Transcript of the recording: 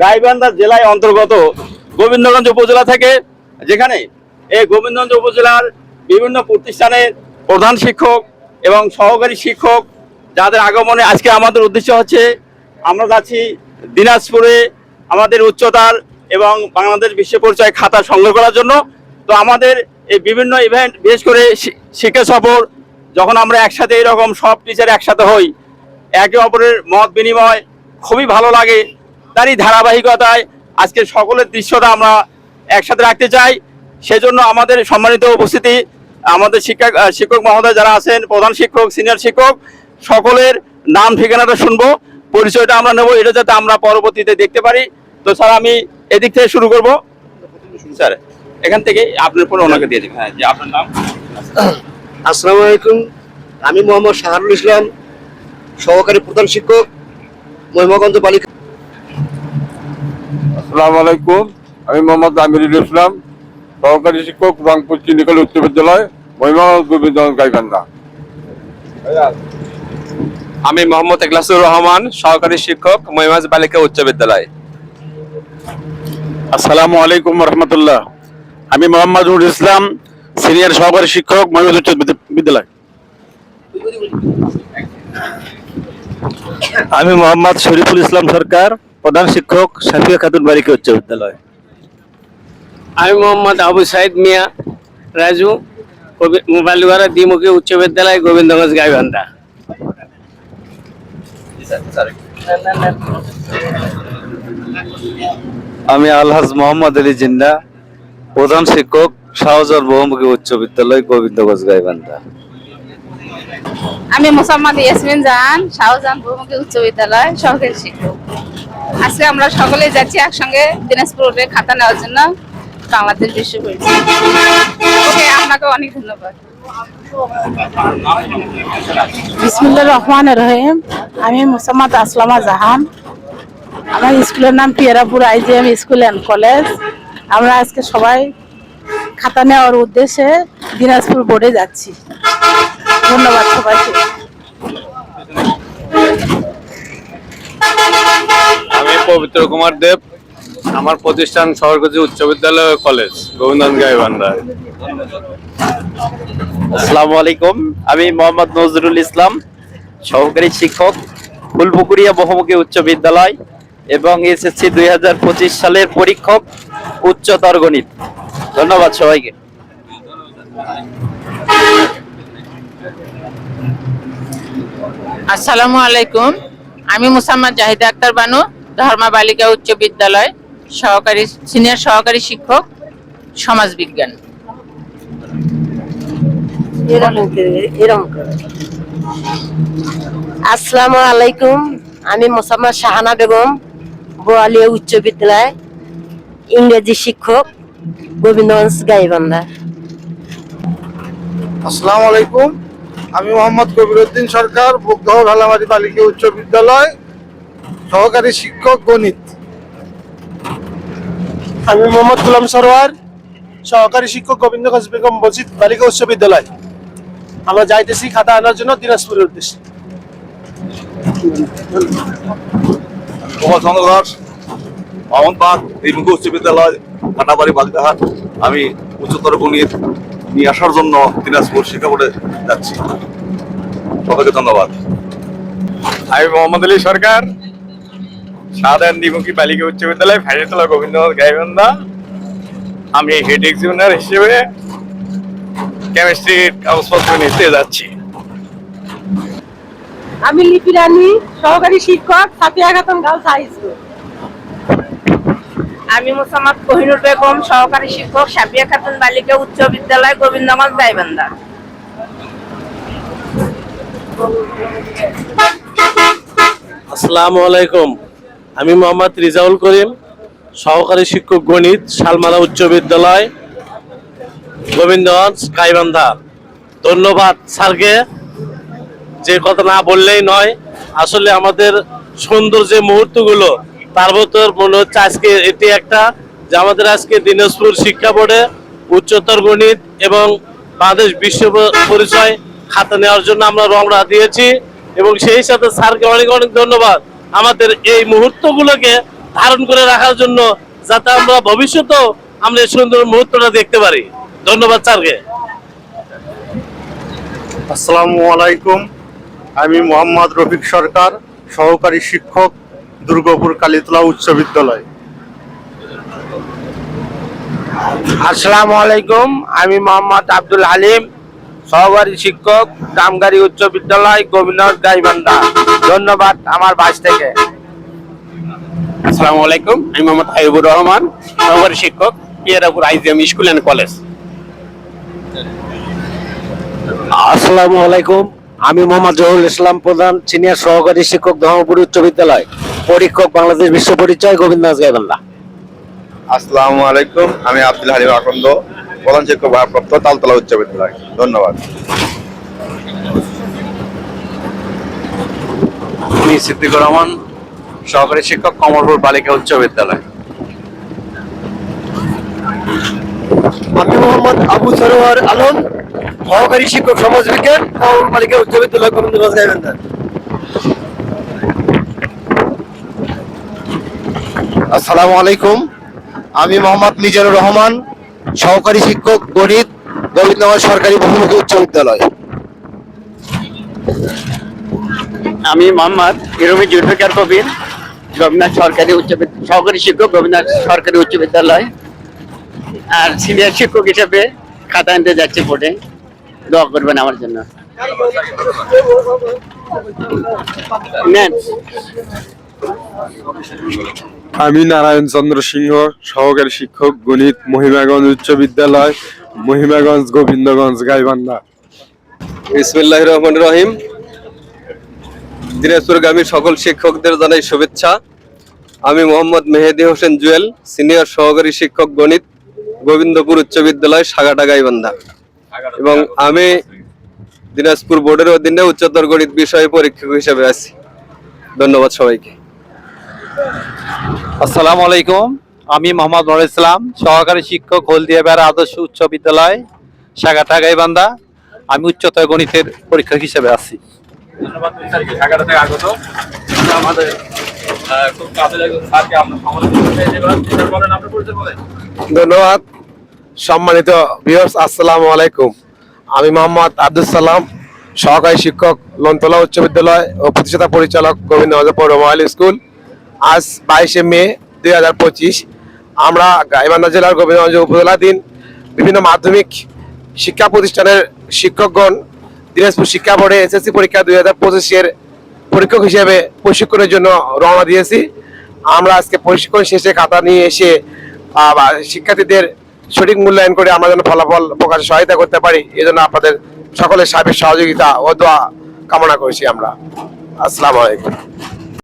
গাইবান্ধা জেলায় অন্তর্গত গোবিন্দগঞ্জ উপজেলা থেকে, যেখানে এই গোবিন্দগঞ্জ উপজেলার বিভিন্ন প্রতিষ্ঠানের প্রধান শিক্ষক এবং সহকারী শিক্ষক যাদের আগমনে আজকে আমাদের উদ্দেশ্য হচ্ছে, আমরা যাচ্ছি দিনাজপুরে আমাদের উচ্চতার এবং বাংলাদেশ বিশ্ব পরিচয় খাতা সংগ্রহ করার জন্য। তো আমাদের এই বিভিন্ন ইভেন্ট বিশেষ করে শিক্ষা সফর, যখন আমরা একসাথে এরকম সব টিচার একসাথে হই, একে অপরের মত বিনিময় খুবই ভালো লাগে। তারই ধারাবাহিকতায় আজকে সকলের দৃশ্যটা আমরা একসাথে রাখতে চাই। সেজন্য আমাদের সম্মানিত উপস্থিতি, আমাদের শিক্ষক শিক্ষক মহোদয় যারা আছেন, প্রধান শিক্ষক, সিনিয়র শিক্ষক, সকলের নাম, ঠিকানাটা শুনব, পরিচয়টা আমরা নেব, এটা যাতে আমরা পরবর্তীতে দেখতে পারি। তো স্যার, আমি এদিক থেকে শুরু করব। স্যার, এখান থেকে আপনার পরে ওনাকে দিয়ে দেবেন। হ্যাঁ যে আপনার নাম? আসসালামু আলাইকুম। আমি মোহাম্মদ শাহরুল ইসলাম, সহকারী প্রধান শিক্ষক মহিমাগঞ্জ বালিকা আসসালামু আলাইকুম। আমি মোহাম্মদ আমিরুল ইসলাম সহকারী শিক্ষক রংপুর চিনিকল উচ্চ বিদ্যালয় গাইবান্ধা। আমি মোহাম্মদ ইকলাসুর রহমান সহকারী শিক্ষক মহিমাজ বালিকা উচ্চ বিদ্যালয়। আসসালামু আলাইকুম রহমতুল্লাহ। আমি মোহাম্মদ নুরুল ইসলাম সিনিয়র সহকারী শিক্ষক মহিলা উচ্চ বিদ্যালয়। আমি মোহাম্মদ শরীফুল ইসলাম সরকার প্রধান শিক্ষক সাফিয়া খাতুন বালিকা উচ্চ বিদ্যালয়। আমি মোহাম্মদ আবু সাইদ মিয়া রাজু বালুয়ারা দ্বিমুখী উচ্চ বিদ্যালয় গোবিন্দগঞ্জ গাইবান্ধা। আমি আলহাজ মোহাম্মদ আলী জিন্দা প্রধান শিক্ষক শাহজার বহুমুখী উচ্চ বিদ্যালয় গোবিন্দগঞ্জ গাইবান্ধা। আমি মোসাম্মদ ইয়াসমিন জাহান শাহজাহান বহুমুখী উচ্চ বিদ্যালয় সহকারী শিক্ষক। আজকে আমরা সকলেই যাচ্ছি একসঙ্গে দিনাজপুর খাতা নেওয়ার জন্য বাংলাদেশ বিশ্ব পরিচয় ওকে, আপনাকে অনেক ধন্যবাদ। বিসমুল্লাহ রহমান রহিম। আমি মোসাম্মদ আসলামা জাহান। আমার স্কুলের নাম Piyarapur IGM school and college. আমরা আজকে সবাই খাতা নেওয়ার উদ্দেশ্যে দিনাজপুর বোর্ডে যাচ্ছি। ধন্যবাদ সবাইকে। আমি পবিত্র কুমার দেব আমার প্রতিষ্ঠান সরকারি উচ্চ বিদ্যালয় কলেজ গাইবান্ধায় আসসালামু আলাইকুম আমি মোহাম্মদ নজরুল ইসলাম সহকারী শিক্ষক ফুলপুকুরিয়া বহুমুখী উচ্চ বিদ্যালয় এবং এসএসসি দুই হাজার পঁচিশ সালের পরীক্ষক উচ্চতর গণিত। ধন্যবাদ সবাইকে। আসসালামু আলাইকুম আমি মুসাম্মদ জাহিদা আক্তার বানু ধর্মা বালিকা উচ্চ বিদ্যালয় সহকারী সিনিয়র সহকারী শিক্ষক সমাজ বিজ্ঞান আসসালামু আলাইকুম আমি মোসাম্মদ শাহানা বেগম বোয়ালিয়া উচ্চ বিদ্যালয় ইংরেজি শিক্ষক গোবিন্দগঞ্জ গাইবান্ধা। আসসালামু আলাইকুম আমি মোহাম্মদ কবিরউদ্দিন সরকার বুকদহ ভালামারি বালিকা উচ্চ বিদ্যালয় সহকারী শিক্ষক গণিত। আমি মোহাম্মদ গুলাম সরোয়ার সহকারী শিক্ষক গোবিন্দ গোবিন্দগঞ্জ বেগম মসজিদ বালিকা উচ্চ বিদ্যালয়। আমরা যাইতেছি খাতা আনার জন্য দিনাজপুরের উদ্দেশ্যে। চন্দ্র দাস উচ্চ বিদ্যালয় কাটাবাড়ি বালিকাহাট আমি উচ্চতর গণিত নিয়ে আসার জন্য দিনাজপুর শিক্ষা বোর্ডে যাচ্ছি। সবাইকে ধন্যবাদ। আমি মোহাম্মদ আলী সরকার সাধারণ দ্বিমুখী বালিকা উচ্চ বিদ্যালয় ফাইজতলা গোবিন্দগঞ্জ গাইবান্ধা। আমি হেড এক্সিমিনার হিসেবে কেমিস্ট্রির কাগজপত্র নিতে যাচ্ছি। আমি লিপি রানী সহকারী শিক্ষক Safia Khatun girls high school. আমি মোসাম্মদ কোহিনুর বেগম সহকারী শিক্ষক সাফিয়া খাতুন বালিকা উচ্চ বিদ্যালয় গোবিন্দগঞ্জ গাইবান্ধা। আসসালামু আলাইকুম। আমি মোহাম্মদ রিজাউল করিম, সহকারী শিক্ষক গণিত শালমারা উচ্চ বিদ্যালয়, গোবিন্দগঞ্জ, গাইবান্ধা। ধন্যবাদ স্যারকে। যে কথা না বললেই নয়, আসলে আমাদের সুন্দর যে মুহূর্তগুলো, তার ভেতর মনে হচ্ছে আজকে এটি একটা যে আমাদের আজকে দিনাজপুর শিক্ষা বোর্ডে উচ্চতর গণিত এবং বাংলাদেশ বিশ্ব পরিচয় খাতা নেওয়ার জন্য আমরা রওনা দিয়েছি এবং সেই সাথে স্যারকে অনেক অনেক ধন্যবাদ। আমাদের এই মুহূর্তগুলোকে ধারণ করে রাখার জন্য যাতে আমরা ভবিষ্যতেও আমরা এই সুন্দর মুহূর্তটা দেখতে পারি। ধন্যবাদ স্যারকে। আসসালামু আলাইকুম। আমি মোহাম্মদ রফিক সরকার সহকারী শিক্ষক দুর্গাপুর কালীতলা উচ্চ বিদ্যালয়। আসসালামু আলাইকুম। আমি মোহাম্মদ আব্দুল হালিম সহকারী শিক্ষক কামগাড়ি উচ্চ বিদ্যালয় গোবিন্দগঞ্জ গাইবান্ধা ধন্যবাদ আমার বাস থেকে। আসসালামু আলাইকুম আমি মোহাম্মদ হাইবুর রহমান সহকারী শিক্ষক Piyarapur IGM school and college আসসালামু আলাইকুম আমি মোহাম্মদ জহুরুল ইসলাম প্রধান সিনিয়র সহকারী শিক্ষক ধর্মপুর উচ্চ বিদ্যালয়। পরীক্ষক বাংলাদেশ বিশ্ব পরিচয় গোবিন্দগঞ্জ গাইবান্ধা। আসসালামু আলাইকুম আমি আব্দুল হালিম আকন্দ প্রধান শিক্ষক ভারপ্রাপ্ত তালতলা উচ্চ বিদ্যালয়। ধন্যবাদ। আমি সিদ্দিকুর রহমান সহকারী শিক্ষক কমলপুর বালিকা উচ্চ বিদ্যালয়। আমি মোহাম্মদ আবু সরোয়ার আলম সহকারী শিক্ষক সমাজ বিজ্ঞান কমল বালিকা উচ্চ বিদ্যালয় গোবিন্দগঞ্জ গাইবান্ধা। আসসালামু আলাইকুম। আমি মোহাম্মদ মিজানুর রহমান সহকারী শিক্ষক গণিত গোবিন্দগঞ্জ সরকারি বহুমুখী উচ্চ বিদ্যালয়। আমি মোহাম্মদ ইরমি জুলফিকার কবির গোবিন্দ সরকারি উচ্চ সহকারী শিক্ষক গোবিন্দ সরকারি উচ্চ বিদ্যালয়। আর সিনিয়র শিক্ষক হিসেবে খাতা আনতে যাচ্ছি বোর্ডে। দোয়া করবেন আমার জন্য। আমি নারায়ণ চন্দ্র সিংহ, সহকারী শিক্ষক, গণিত, মহিমাগঞ্জ উচ্চ বিদ্যালয়, মহিমাগঞ্জ গোবিন্দগঞ্জ, গাইবান্ধা। ইসমিল্লাহ রহমান রহিম। দিনাজপুরগামী সকল শিক্ষকদের জানাই শুভেচ্ছা। আমি মোহাম্মদ মেহেদি হোসেন জুয়েল, সিনিয়র সহকারী শিক্ষক, গণিত, গোবিন্দপুর উচ্চ বিদ্যালয়, সাগাটা, গাইবান্ধা। এবং আমি দিনাজপুর বোর্ডের অধীনে উচ্চতর গণিত বিষয়ে পরীক্ষক হিসেবে আছি। ধন্যবাদ সবাইকে। আসসালামু আলাইকুম। আমি মোহাম্মদ নুর ইসলাম সহকারী শিক্ষক হলদিয়াবাড়া আদর্শ উচ্চ বিদ্যালয় সাগাটা গাইবান্ধা আমি উচ্চতর গণিতের পরীক্ষক হিসেবে আছি। ধন্যবাদ দুই থেকে আগত। আমাদের খুব কাজে স্যারকে আমরা সমালোচনা করে দেবেন স্যার বলেন আপনার বলেন। ধন্যবাদ। সম্মানিত ভিউয়ার্স আসসালামু আলাইকুম। আমি মোহাম্মদ আব্দুল সালাম সহকারী শিক্ষক লন্তলা উচ্চ বিদ্যালয় ও প্রতিষ্ঠাতা পরিচালক গোবিন্দগঞ্জ পৌর মহাল স্কুল। আজ বাইশে মে দুই হাজার পঁচিশ। আমরা গাইবান্ধা জেলার গোবিন্দগঞ্জ উপজেলাধীন বিভিন্ন মাধ্যমিক শিক্ষা প্রতিষ্ঠানের শিক্ষকগণ, দিনাজপুর শিক্ষা বোর্ডে এসএসসি পরীক্ষা দুই হাজার পঁচিশের পরীক্ষক হিসেবে প্রশিক্ষণের জন্য রওনা দিয়েছি। আমরা আজকে প্রশিক্ষণ শেষে খাতা নিয়ে এসে শিক্ষার্থীদের সঠিক মূল্যায়ন করে আমরা যেন ফলাফল প্রকাশে সহায়তা করতে পারি এই জন্য আপনাদের সকলের সার্বিক সহযোগিতা ও দোয়া কামনা করছি আমরা। আসসালামু আলাইকুম।